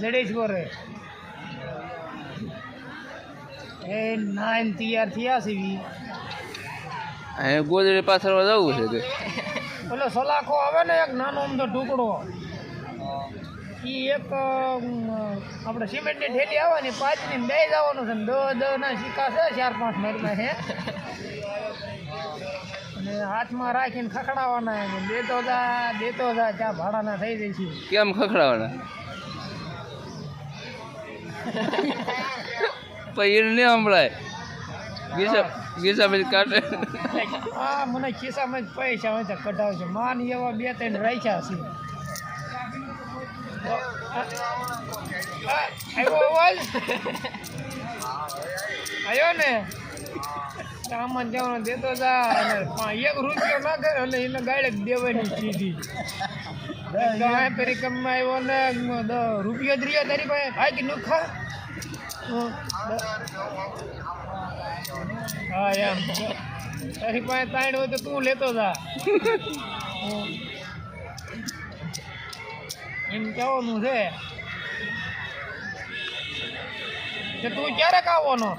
જડેશ્વર એ nine તૈયાર થયા છે. અહીંયા ગોદડી પાછળ જવું છે કે? એટલે સલાખો આવે ને એક નાનો અમદો ટુકડો. એ એક આપણે સિમેન્ટની ઠેલી આવે ને પાંચની બે જવાનું છે દો દસ ના સિક્કા છે ચાર પાંચ મારીમાં છે અને હાથમાં રાખીને ખખડાવવાના બે દેતો જા જા ચા ભાડાના થઈ જાય છે કેમ ખખડાવાના? પછી એને નહીં સંભળાય. ગીસા ગીસા પછી કાઢે. હા મને ખિસ્સામાં પૈસા હોય તો કઢાવશે માન એવા બે ત્રણ રાખ્યા છે. તો, આ- આ, આવ્યો અવાજ? આવ્યો ને? તો જવાનો દેતો જા અને એક રૂપિયો ના કરે એટલે એને ગાડે દેવાની સીધી ગાય પેરી આવ્યો ને દ- રૂપિયો જ રહ્યો તારી પાસે. ભાઈ નું ખા હં, એમ તારી પાસે તાણ હોય તો તું લેતો જા. એમ કહેવાનું છે. કે તું ક્યારેક આવવાનો